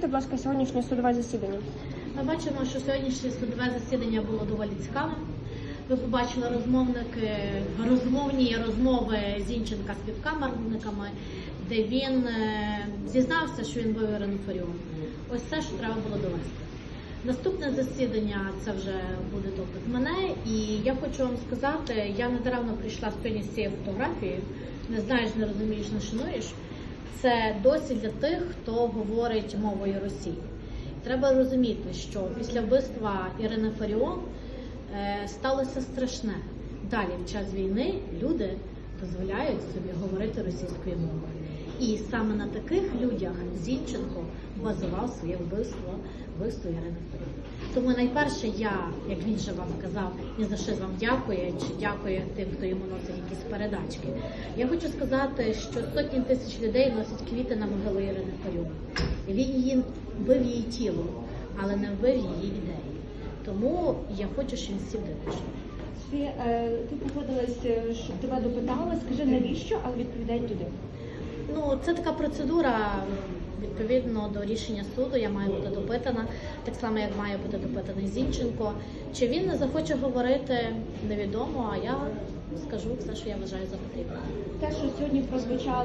прокоментуйте, будь ласка, сьогоднішнє судове засідання. Ми бачимо, що сьогоднішнє судове засідання було доволі цікавим. Ви побачили розмовники, розмовні розмови Зінченка з співкамерниками, де він е, зізнався, що він був Ірину Ось все, що треба було довести. Наступне засідання це вже буде допит мене, і я хочу вам сказати, я недаремно прийшла сьогодні з цією фотографією. Не знаєш, не розумієш, не шануєш. Це досі для тих, хто говорить мовою Росії. Треба розуміти, що після вбивства Ірини Фаріон е, сталося страшне. Далі, в час війни, люди дозволяють собі говорити російською мовою. І саме на таких людях Зінченко базував своє вбивство, вбивство Ірини Фаріон. Тому найперше я, як він же вам сказав, ні за що вам дякує, чи дякує тим, хто йому носить якісь передачки. Я хочу сказати, що сотні тисяч людей носять квіти на могилу Ірини Фаріон. Він її вбив її тіло, але не вбив її ідеї. Тому я хочу, щоб він сів. Ти, е, ти погодилась, е, щоб тебе допитали. Скажи навіщо, але відповідай туди. Ну, це така процедура. Відповідно до рішення суду, я маю бути допитана, так само як має бути допитаний Зінченко. Чи він не захоче говорити, невідомо. А я скажу все, що я вважаю за потрібне. Те, що сьогодні прозвучало